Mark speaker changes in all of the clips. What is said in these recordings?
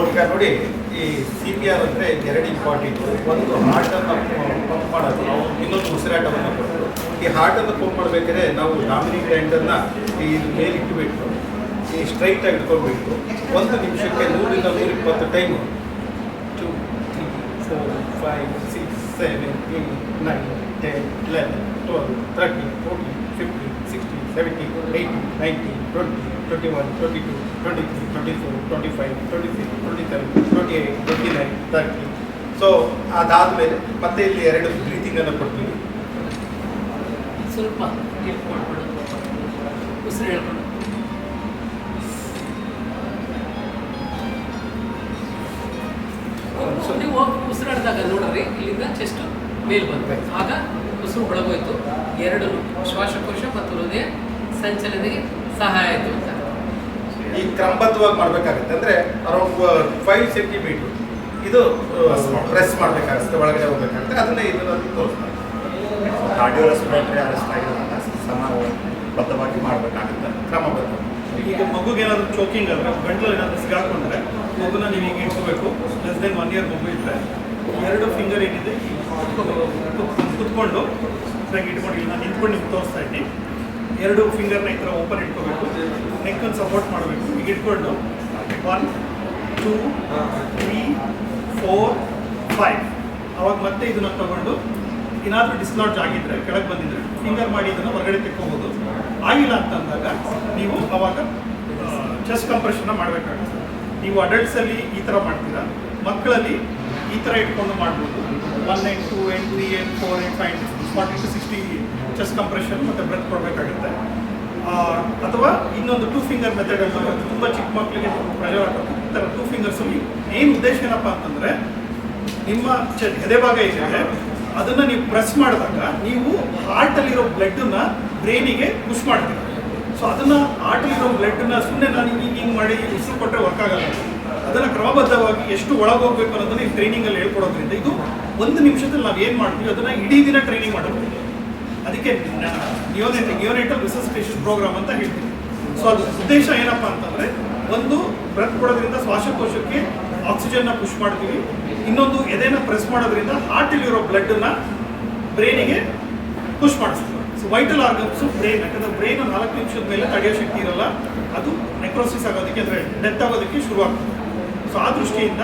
Speaker 1: ಈಗ ನೋಡಿ, ಈ ಸಿ ಪಿ ಆರ್ ಅಂದರೆ ಎರಡು ಇಂಪಾರ್ಟೆಂಟು ಒಂದು ಹಾರ್ಟನ್ನು ಪಂಪ್ ಮಾಡೋದು. ನಾವು ಇನ್ನೊಂದು ಉಸಿರಾಟವನ್ನು ಕೊಡೋದು. ಈ ಹಾರ್ಟನ್ನು ಪಂಪ್ ಮಾಡಬೇಕಾದ್ರೆ ನಾವು ಡಾಮಿನಿ ಗ್ರ್ಯಾಂಡನ್ನು ಈ ಮೇಲೆ ಇಟ್ಟುಬಿಟ್ಟು ಈ ಸ್ಟ್ರೈಟಾಗಿ ಇಟ್ಕೊಂಡ್ಬಿಟ್ಟು ಒಂದು ನಿಮಿಷಕ್ಕೆ ನೂರಿಂದ ನೂರಿಪ್ಪತ್ತು time two three four five six seven eight nine ten eleven twelve thirteen fourteen fifteen sixteen seventeen eighteen nineteen twenty twenty one twenty two twenty three twenty four twenty five twenty six twenty seven twenty eight twenty nine thirty so ಅದಾದಮೇಲೆ ಮತ್ತೆ ಇಲ್ಲಿ ಎರಡು ಬ್ರೀತಿಂಗನ್ನು ಕೊಡ್ತೀವಿ.
Speaker 2: ಸ್ವಲ್ಪ ಉಸಿರು ಹೇಳ್ಕೊಂಡು so ನೀವು ಉಸಿರಾಡಿದಾಗ ನೋಡ್ರಿ ಇಲ್ಲಿಂದ ಚೆಸ್ಟ್ ಮೇಲ್ ಬಂತು. ಆಗ ಉಸಿರು ಒಳಗೋಯ್ತು. ಎರಡು ಶ್ವಾಸಕೋಶ ಮತ್ತು ಹೃದಯ ಸಂಚಲನೆಗೆ ಸಹಾಯ ಆಯಿತು ಅಂತ.
Speaker 1: ಈ ಕ್ರಮಬದ್ಧವಾಗಿ ಮಾಡಬೇಕಾಗುತ್ತೆ. ಅಂದರೆ ಅರೌಂಡ್ ಫೈವ್ ಸೆಂಟಿಮೀಟ್ರ್ ಇದು ಪ್ರೆಸ್ ಮಾಡಬೇಕಾಗುತ್ತೆ ಒಳಗಡೆ ಹೋಗ್ಬೇಕಾಗುತ್ತೆ. ಅದನ್ನೇ ಇದನ್ನು ತೋರಿಸ್ತಾರೆ
Speaker 3: ಕಾರ್ಡಿಯೋ ರೆಸ್ಪಿರೇಟರಿ ಅರೆಸ್ಟ್ ಆಗಿರೋದನ್ನ ಮಾಡಬೇಕಾಗುತ್ತೆ.
Speaker 1: ಕ್ರಮಬದ್ಧ
Speaker 4: ಈಗ ಮಗುಗೇನಾದ್ರು ಚೋಕಿಂಗ್ ಅಂದರೆ ಗಂಟ್ಲಲ್ಲಿ ಏನಾದರೂ ಸಿಗಾಕೊಂಡ್ರೆ ಮಗುನ ನೀವು ಈಗ ಇಟ್ಕೋಬೇಕು ಲೆಸ್ ದೆನ್ ಒನ್ ಇಯರ್ ಮಗು ಇದ್ದರೆ ಎರಡು ಫಿಂಗರ್ ಏನಿದೆ ಕುತ್ಕೊಂಡು ಚೆನ್ನಾಗಿ ಇಟ್ಕೊಂಡು ನಾನು ನಿಂತ್ಕೊಂಡು ನಿಮ್ಗೆ ತೋರಿಸ್ತಾ ಇದ್ದೀನಿ ಎರಡು ಫಿಂಗರ್ನ ಈ ಥರ ಓಪನ್ ಇಟ್ಕೋಬೇಕು. ನೆಕ್ಕನ್ನು ಸಪೋರ್ಟ್ ಮಾಡಬೇಕು. ಈಗ ಇಟ್ಕೊಂಡು one two three four five ಅವಾಗ ಮತ್ತೆ ಇದನ್ನು ತಗೊಂಡು ಏನಾದರೂ ಡಿಸ್ಲಾಡ್ಜ್ ಆಗಿದ್ರೆ, ಕೆಳಗೆ ಬಂದಿದ್ದರೆ ಫಿಂಗರ್ ಮಾಡಿ ಇದನ್ನು ಹೊರಗಡೆ ತೆಕ್ಕೋಬೋದು. ಆಗಿಲ್ಲ ಅಂತ ಅಂದಾಗ ನೀವು ಅವಾಗ ಚೆಸ್ಟ್ ಕಂಪ್ರೆಷನ್ನ ಮಾಡಬೇಕಾಗುತ್ತೆ. ನೀವು ಅಡಲ್ಟ್ಸಲ್ಲಿ ಈ ಥರ ಮಾಡ್ತೀರಾ? ಮಕ್ಕಳಲ್ಲಿ ಈ ಥರ ಇಟ್ಕೊಂಡು ಮಾಡ್ಬೋದು. One eight two eight three eight four eight five forty to sixty chest compression ಮತ್ತು ಬ್ರೆತ್ ಕೊಡಬೇಕಾಗುತ್ತೆ. ಅಥವಾ ಇನ್ನೊಂದು ಟೂ ಫಿಂಗರ್ ಮೆಥಡ್ ಅಂತ. ತುಂಬ ಚಿಕ್ಕ ಮಕ್ಕಳಿಗೆ ಪ್ರಯೋಗ ಹಾಕೋದು ಈ ಥರ ಟೂ ಫಿಂಗರ್ಸಲ್ಲಿ ಏನು ಉದ್ದೇಶ ಏನಪ್ಪ ಅಂತಂದರೆ ನಿಮ್ಮ ಚ, ಎದೆ ಭಾಗ ಏನಿದೆ, ಅದನ್ನು ನೀವು ಪ್ರೆಸ್ ಮಾಡಿದಾಗ ನೀವು ಹಾರ್ಟಲ್ಲಿರೋ ಬ್ಲಡ್ಡನ್ನು ಬ್ರೈನಿಗೆ ಪುಷ್ ಮಾಡ್ತೀವಿ ಸೊ ಅದನ್ನು ಹಾರ್ಟಲ್ಲಿರೋ ಬ್ಲಡ್ಡನ್ನು ಸುಮ್ಮನೆ ನಾನು ಹಿಂಗೆ ಹಿಂಗೆ ಮಾಡಿ ಉಸಿರು ಕೊಟ್ಟರೆ ವರ್ಕ್ ಆಗಲ್ಲ. ಅದನ್ನು ಕ್ರಮಬದ್ಧವಾಗಿ ಎಷ್ಟು ಒಳಗೋಗ್ಬೇಕು ಅನ್ನೋದನ್ನ ಈ ಟ್ರೈನಿಂಗಲ್ಲಿ ಹೇಳ್ಕೊಡೋದ್ರಿಂದ ಇದು ಒಂದು ನಿಮಿಷದಲ್ಲಿ ನಾವು ಏನು ಮಾಡ್ತೀವಿ, ಅದನ್ನು ಇಡೀ ದಿನ ಟ್ರೈನಿಂಗ್ ಮಾಡಬೇಕು ಅದಕ್ಕೆ ನಿಯೋನೇಟ ನಿಯೋನೇಟಲ್ ರಿಸಸ್ಟೇಷನ್ ಪ್ರೋಗ್ರಾಮ್ ಅಂತ ಹೇಳ್ತೀವಿ. ಸೊ ಅದು ಉದ್ದೇಶ ಏನಪ್ಪಾ ಅಂತಂದರೆ, ಒಂದು ಬ್ರೆತ್ ಕೊಡೋದ್ರಿಂದ ಶ್ವಾಸಕೋಶಕ್ಕೆ ಆಕ್ಸಿಜನ್ನ ಪುಷ್ ಮಾಡ್ತೀವಿ. ಇನ್ನೊಂದು ಎದೆನ ಪ್ರೆಸ್ ಮಾಡೋದ್ರಿಂದ ಹಾರ್ಟಲ್ಲಿರೋ ಬ್ಲಡ್ಡನ್ನ ಬ್ರೈನಿಗೆ ಪುಷ್ ಮಾಡಿಸ್ತೀವಿ. ಸೊ ವೈಟಲ್ ಆರ್ಗನ್ಸು ಬ್ರೈನ್ ಯಾಕಂದ್ರೆ ಬ್ರೈನ್ ನಾಲ್ಕು ನಿಮಿಷದ ಮೇಲೆ ತಡೆಯೋ ಶಕ್ತಿ ಇರಲ್ಲ. ಅದು ನೆಕ್ರೋಸಿಸ್ ಆಗೋದಕ್ಕೆ ಅಂದರೆ ಡೆತ್ ಆಗೋದಕ್ಕೆ ಶುರುವಾಗ್ತದೆ. ಸೊ ಆ ದೃಷ್ಟಿಯಿಂದ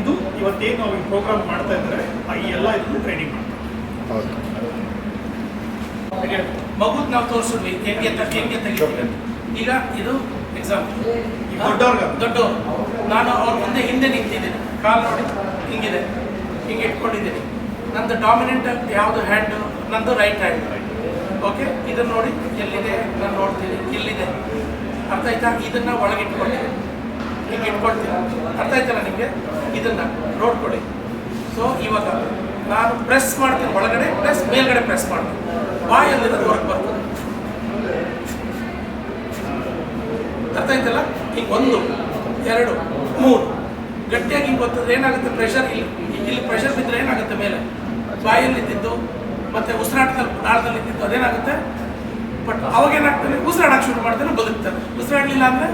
Speaker 4: ಇದು ಇವತ್ತೇನು ನಾವು ಈ ಪ್ರೋಗ್ರಾಮ್ ಮಾಡ್ತಾ ಇದ್ದಾರೆ ಈ ಎಲ್ಲ ಇದನ್ನು ಟ್ರೈನಿಂಗ್ ಮಾಡ್ತಾರೆ
Speaker 2: ಮಗುದ್ ನಾವು ತೋರಿಸಿದ್ವಿ ಹೆಂಗೆ ಹೆಂಗೆ ತೆಗಿತೀವಿ ಈಗ ಇದು ಎಕ್ಸಾಂಪಲ್
Speaker 4: ಈ ದೊಡ್ಡವ್ರು
Speaker 2: ದೊಡ್ಡವರು. ನಾನು ಅವ್ರ ಮುಂದೆ ಹಿಂದೆ ನಿಂತಿದ್ದೀನಿ. ಕಾಲ್ ನೋಡಿ ಹಿಂಗಿದೆ. ಹಿಂಗೆ ಇಟ್ಕೊಂಡಿದ್ದೀನಿ. ನಂದು ಡಾಮಿನೆಂಟ್ ಯಾವುದು ಹ್ಯಾಂಡು ನಂದು ರೈಟ್ ಹ್ಯಾಂಡ್ ಓಕೆ ಇದನ್ನ ನೋಡಿ ಎಲ್ಲಿದೆ? ನಾನು ನೋಡ್ತೀನಿ. ಎಲ್ಲಿದೆ? ಅರ್ಥ ಆಯ್ತಾ? ಇದನ್ನ ಒಳಗೆ ಇಟ್ಕೊಂಡಿದ್ದೀನಿ ಹಿಂಗೆ ಇಟ್ಕೊಳ್ತೀನಿ. ಅರ್ಥ ಆಯ್ತಲ್ಲ ನಿಮಗೆ? ಇದನ್ನ ನೋಡ್ಕೊಳ್ಳಿ. ಸೊ ಇವಾಗ ನಾನು ಪ್ರೆಸ್ ಮಾಡ್ತೀನಿ. ಒಳಗಡೆ ಪ್ರೆಸ್ ಮೇಲ್ಗಡೆ ಪ್ರೆಸ್ ಮಾಡ್ತೀನಿ. ಬಾಯಲ್ಲಿರೋದು ಹೊರಗೆ ಬರ್ತದೆ. ಅರ್ಥ ಆಯ್ತಲ್ಲ? ಈಗ ಒಂದು, ಎರಡು, ಮೂರು. ಗಟ್ಟಿಯಾಗಿ ಹಿಂಗೆ ಗೊತ್ತಿದ್ರೆ ಏನಾಗುತ್ತೆ? ಪ್ರೆಷರ್ ಇಲ್ಲಿ. ಇಲ್ಲಿ ಪ್ರೆಷರ್ ಬಿದ್ದರೆ ಏನಾಗುತ್ತೆ? ಮೇಲೆ. ಬಾಯಲ್ಲಿ ಇದ್ದಿದ್ದು ಮತ್ತೆ ಉಸಿರಾಟದಲ್ಲಿ, ನಾಳದಲ್ಲಿ ಇದ್ದಿದ್ದು ಅದೇನಾಗುತ್ತೆ? ಬಟ್ ಅವಾಗ ಏನಾಗ್ತಾನೆ ಉಸಿರಾಡಕ್ಕೆ ಶುರು ಮಾಡ್ತಾನೆ ಬದುಕ್ತಾನೆ. ಉಸಿರಾಡಲಿಲ್ಲ ಅಂದ್ರೆ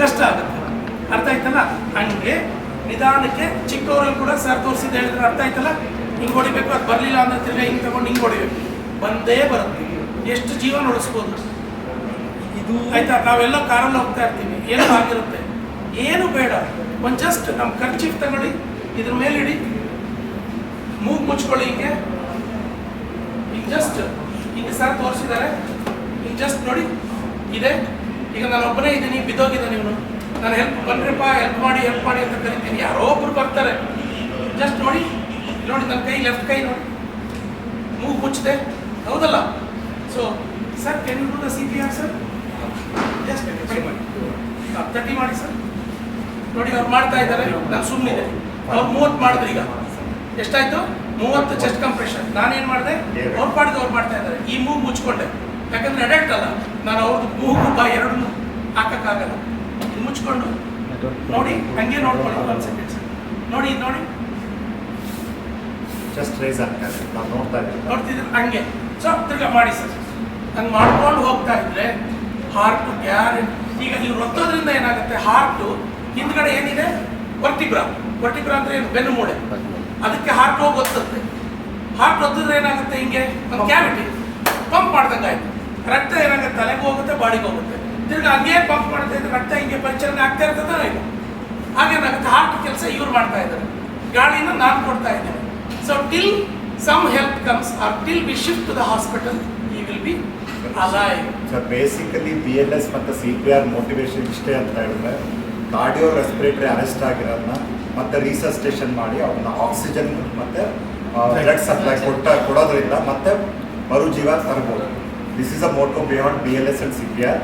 Speaker 2: ಕಷ್ಟ ಆಗುತ್ತೆ. ಅರ್ಥ ಆಯ್ತಲ್ಲ? ಹಂಗೆ ನಿಧಾನಕ್ಕೆ ಚಿಕ್ಕವರಲ್ಲಿ ಕೂಡ ಸರ್ ತೋರಿಸಿದ ಹೇಳಿದ್ರೆ ಅರ್ಥ ಆಯ್ತಲ್ಲ? ಹಿಂಗೆ ಹೊಡಿಬೇಕು ಅದು ಬರಲಿಲ್ಲ ಅಂದ್ರೆ ತಿರ್ಗ ಹಿಂಗೆ ತಗೊಂಡು ಹಿಂಗೆ ಹೊಡಿಬೇಕು. ಬಂದೇ ಬರುತ್ತೆ. ಎಷ್ಟು ಜೀವನ ಉಳಿಸ್ಬೋದು?
Speaker 4: ಇದು
Speaker 2: ಆಯ್ತಾ? ನಾವೆಲ್ಲ ಕಾರಲ್ಲಿ ಹೋಗ್ತಾ ಇರ್ತೀವಿ. ಏನು ಆಗಿರುತ್ತೆ. ಏನು ಬೇಡ. ಒಂದು ಜಸ್ಟ್ ನಮ್ಮ ಖರ್ಚಿಗೆ ತಗೊಳ್ಳಿ ಇದ್ರ ಮೇಲೆ ಇಡಿ ಮೂಗು ಮುಚ್ಕೊಳ್ಳಿ ಹಿಂಗೆ. ಜಸ್ಟ್ ಈಗ ಸರ್ ತೋರಿಸಿದ್ದಾರೆ. ಈಗ ಜಸ್ಟ್ ನೋಡಿ, ಇದೆ. ಈಗ ನಾನು ಒಬ್ಬನೇ ಇದ್ದೀನಿ, ಬಿದ್ದೋಗಿದ್ದಾನೆ ನೀವು ನಾನು ಹೆಲ್ಪ್ ಬನ್ರಿಪ್ಪ ಹೆಲ್ಪ್ ಮಾಡಿ ಹೆಲ್ಪ್ ಮಾಡಿ ಅಂತ ಕರಿತೀನಿ. ಯಾರೋ ಒಬ್ರು ಬರ್ತಾರೆ. ಜಸ್ಟ್ ನೋಡಿ ನೋಡಿ ನನ್ನ ಕೈ ಲೆಫ್ಟ್ ಕೈ ನೋಡಿ. ಮೂಗು ಮುಚ್ಚಿದೆ. ಹೌದಲ್ಲ? So sir do the C P R sir just thirty ಮಾಡಿ ಸರ್ ನೋಡಿ, ಅವ್ರು ಮಾಡ್ತಾ ಇದ್ದಾರೆ. ನಾನು ಸುಮ್ಮನಿದೆ ಅವ್ರು ಮೂವತ್ತು ಮಾಡಿದ್ರು ಈಗ. ಎಷ್ಟಾಯ್ತು? ಮೂವತ್ತು ಚೆಸ್ಟ್ ಕಂಪ್ರೆಷನ್ ನಾನೇನು ಮಾಡಿದೆ? ಅವ್ರು ಮಾಡಿದ್ದು ಅವ್ರು ಮಾಡ್ತಾ ಇದ್ದಾರೆ. ಈ ಮೂಗು ಮುಚ್ಕೊಂಡೆ. ಯಾಕಂದ್ರೆ ಅಡಲ್ಟ್ ಅಲ್ಲ. ನಾನು ಅವ್ರದ್ದು ಮೂಗು ಬಾ ಎರಡನ್ನೂ ಹಾಕೋಕ್ಕಾಗಲ್ಲ. ಇದು ಮುಚ್ಕೊಂಡು. ನೋಡಿ ಹಂಗೆ ನೋಡ್ಕೊಳ್ಳಿ. ಒಂದು ಸೆಕೆಂಡ್ ನೋಡಿ ಇದು ನೋಡಿ
Speaker 3: ಜಸ್ಟ್ ರೈಸ್ ಆಗ್ತಾರೆ ನಾವು ನೋಡ್ತಾ ಇದ್ದೀವಿ
Speaker 2: ನೋಡ್ತಿದ್ರೆ ಹಂಗೆ. ಸೊ ತಿರ್ಗಾ ಮಾಡಿ ಸರ್ ಹಂಗೆ ಮಾಡ್ಕೊಂಡು ಹೋಗ್ತಾ ಇದ್ರೆ ಹಾರ್ಟ್ ಗ್ಯಾರಂಟಿ ಈಗ ನೀವು ಒತ್ತೋದ್ರಿಂದ ಏನಾಗುತ್ತೆ? ಹಾರ್ಟು ಹಿಂದ್ಗಡೆ ಏನಿದೆ? ವರ್ಟಿಬ್ರಾ ವರ್ಟಿಬ್ರಾ ಅಂದ್ರೆ ಏನು? ಬೆನ್ನು ಮೂಳೆ. ಅದಕ್ಕೆ ಹಾರ್ಟ್ ಹೋಗಿ ಒತ್ತುತ್ತೆ. ಹಾರ್ಟ್ ಒತ್ತಿದ್ರೆ ಏನಾಗುತ್ತೆ ಹಿಂಗೆ? ಒಂದು ಕ್ಯಾವಿಟಿ ಪಂಪ್ ಮಾಡ್ದಂಗೆ ಆಯ್ತು ರಕ್ತ ಏನಾಗುತ್ತೆ? ತಲೆಗೆ ಹೋಗುತ್ತೆ ಬಾಡಿಗೆ ಹೋಗುತ್ತೆ. ತಿರ್ಗಿ ಹಂಗೆ ಪಂಪ್ ಮಾಡುತ್ತೆ ಇದ್ರೆ ರಕ್ತ ಹಿಂಗೆ ಪರಿಚಲನೆ ಆಗ್ತಾ ಇರ್ತದ ಇಲ್ಲ ಹಾಗೇನಾಗುತ್ತೆ ಹಾರ್ಟ್ ಕೆಲಸ ಇವ್ರು ಮಾಡ್ತಾ ಇದ್ದಾರೆ. ಗಾಳಿನ ನಾನು ಕೊಡ್ತಾ ಇದ್ದೇನೆ so till some help comes or till we shift to the hospital he will be alive
Speaker 3: sir basically B L S ಮತ್ತು ಸಿ ಪಿ ಆರ್ ಮೋಟಿವೇಶನ್ ಇಷ್ಟೇ ಅಂತ ಹೇಳಿದ್ರೆ ಕಾರ್ಡಿಯೋ ರೆಸ್ಪಿರೇಟರಿ ಅರೆಸ್ಟ್ ಆಗಿರೋದನ್ನ ಮತ್ತೆ ರೀಸಸ್ಟೇಷನ್ ಮಾಡಿ ಅವ್ರನ್ನ ಆಕ್ಸಿಜನ್ ಮತ್ತೆ ಬ್ಲಡ್ ಸಪ್ಲೈ ಕೊಟ್ಟ. ಕೊಡೋದ್ರಿಂದ ಮತ್ತೆ ಮರುಜೀವ ತರ್ಬೋದು. This is a motto beyond B L S and C P R